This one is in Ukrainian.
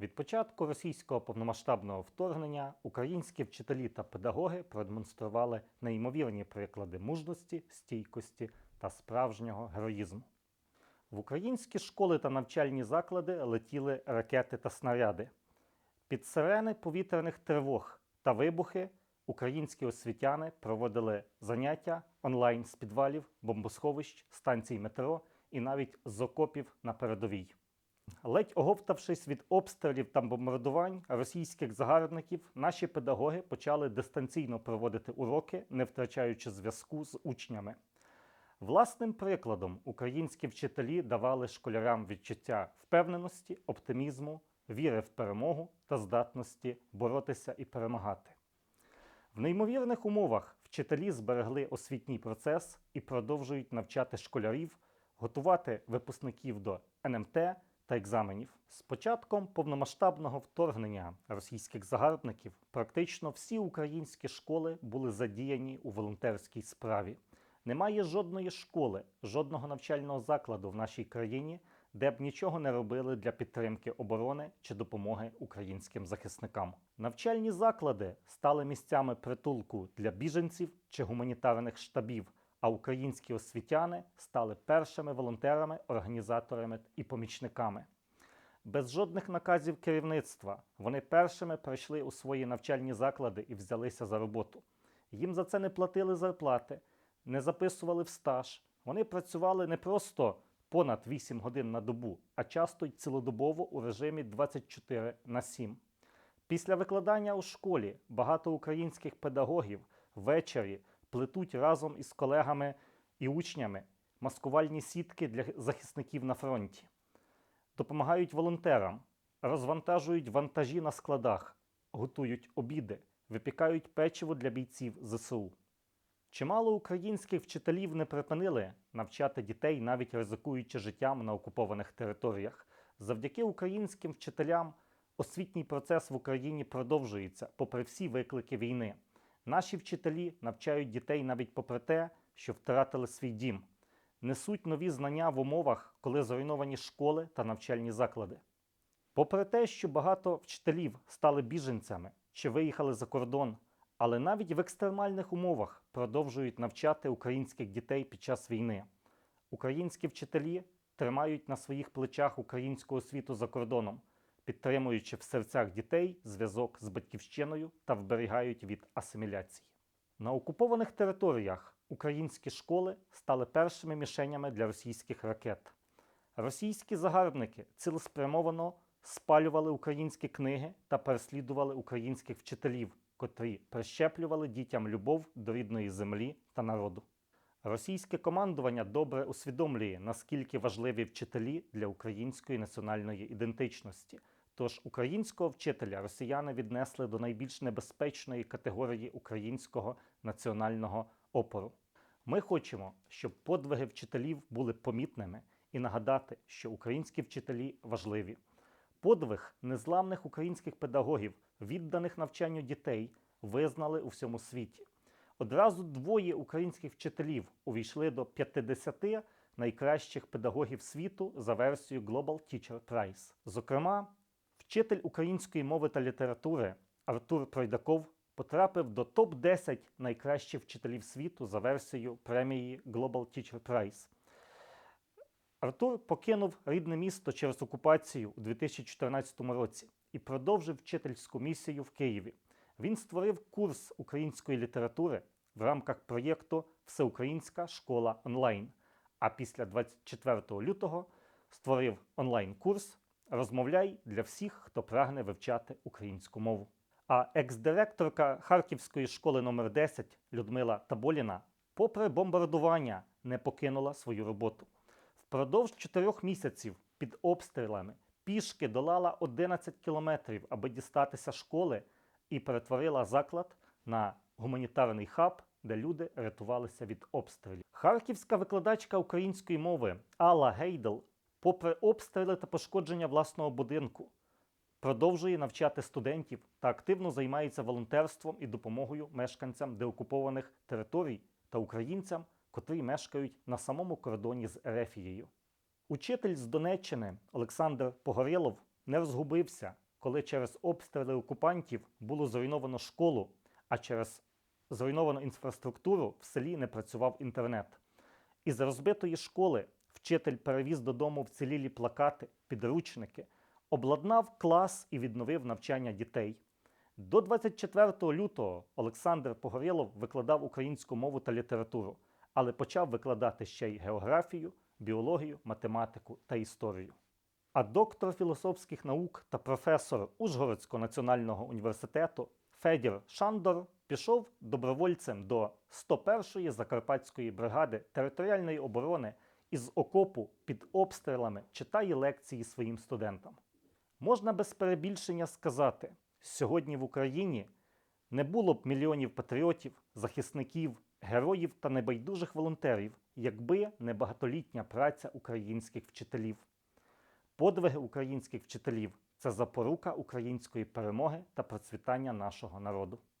Від початку російського повномасштабного вторгнення українські вчителі та педагоги продемонстрували неймовірні приклади мужності, стійкості та справжнього героїзму. В українські школи та навчальні заклади летіли ракети та снаряди. Під сирени повітряних тривог та вибухи українські освітяни проводили заняття онлайн з підвалів, бомбосховищ, станцій метро і навіть з окопів на передовій. Ледь оговтавшись від обстрілів та бомбардувань російських загарбників, наші педагоги почали дистанційно проводити уроки, не втрачаючи зв'язку з учнями. Власним прикладом українські вчителі давали школярам відчуття впевненості, оптимізму, віри в перемогу та здатності боротися і перемагати. В неймовірних умовах вчителі зберегли освітній процес і продовжують навчати школярів, готувати випускників до НМТ та екзаменів. З початком повномасштабного вторгнення російських загарбників практично всі українські школи були задіяні у волонтерській справі. Немає жодної школи, жодного навчального закладу в нашій країні, де б нічого не робили для підтримки оборони чи допомоги українським захисникам. Навчальні заклади стали місцями притулку для біженців чи гуманітарних штабів, а українські освітяни стали першими волонтерами, організаторами і помічниками. Без жодних наказів керівництва вони першими прийшли у свої навчальні заклади і взялися за роботу. Їм за це не платили зарплати, не записували в стаж. Вони працювали не просто понад 8 годин на добу, а часто й цілодобово у режимі 24 на 7. Після викладання у школі багато українських педагогів ввечері плетуть разом із колегами і учнями маскувальні сітки для захисників на фронті, допомагають волонтерам, розвантажують вантажі на складах, готують обіди, випікають печиво для бійців ЗСУ. Чимало українських вчителів не припинили навчати дітей, навіть ризикуючи життям на окупованих територіях. Завдяки українським вчителям освітній процес в Україні продовжується, попри всі виклики війни. Наші вчителі навчають дітей навіть попри те, що втратили свій дім, несуть нові знання в умовах, коли зруйновані школи та навчальні заклади. Попри те, що багато вчителів стали біженцями чи виїхали за кордон, але навіть в екстремальних умовах продовжують навчати українських дітей під час війни. Українські вчителі тримають на своїх плечах українську освіту за кордоном, підтримуючи в серцях дітей зв'язок з батьківщиною та вберігають від асиміляції. На окупованих територіях українські школи стали першими мішенями для російських ракет. Російські загарбники цілеспрямовано спалювали українські книги та переслідували українських вчителів, котрі прищеплювали дітям любов до рідної землі та народу. Російське командування добре усвідомлює, наскільки важливі вчителі для української національної ідентичності. Тож українського вчителя росіяни віднесли до найбільш небезпечної категорії українського національного опору. Ми хочемо, щоб подвиги вчителів були помітними і нагадати, що українські вчителі важливі. Подвиг незламних українських педагогів, відданих навчанню дітей, визнали у всьому світі. Одразу двоє українських вчителів увійшли до 50 найкращих педагогів світу за версією Global Teacher Prize. Зокрема, вчитель української мови та літератури Артур Пройдаков потрапив до топ-10 найкращих вчителів світу за версією премії Global Teacher Prize. Артур покинув рідне місто через окупацію у 2014 році і продовжив вчительську місію в Києві. Він створив курс української літератури в рамках проєкту Всеукраїнська школа онлайн. А після 24 лютого створив онлайн-курс Розмовляй для всіх, хто прагне вивчати українську мову. А екс-директорка Харківської школи номер 10 Людмила Таболіна, попри бомбардування, не покинула свою роботу. Впродовж чотирьох місяців під обстрілами пішки долала 11 кілометрів, аби дістатися школи, і перетворила заклад на гуманітарний хаб, де люди рятувалися від обстрілів. Харківська викладачка української мови Алла Гейдел, попри обстріли та пошкодження власного будинку, продовжує навчати студентів та активно займається волонтерством і допомогою мешканцям деокупованих територій та українцям, котрі мешкають на самому кордоні з Ерефією. Учитель з Донеччини Олександр Погорєлов не розгубився коли через обстріли окупантів було зруйновано школу, а через зруйновану інфраструктуру в селі не працював інтернет. Із розбитої школи вчитель перевіз додому вцілілі плакати, підручники, обладнав клас і відновив навчання дітей. До 24 лютого Олександр Погорєлов викладав українську мову та літературу, але почав викладати ще й географію, біологію, математику та історію. А доктор філософських наук та професор Ужгородського національного університету Федір Шандор пішов добровольцем до 101-ї Закарпатської бригади територіальної оборони із окопу під обстрілами читає лекції своїм студентам. Можна без перебільшення сказати, сьогодні в Україні не було б мільйонів патріотів, захисників, героїв та небайдужих волонтерів, якби не багатолітня праця українських вчителів. Подвиги українських вчителів це запорука української перемоги та процвітання нашого народу.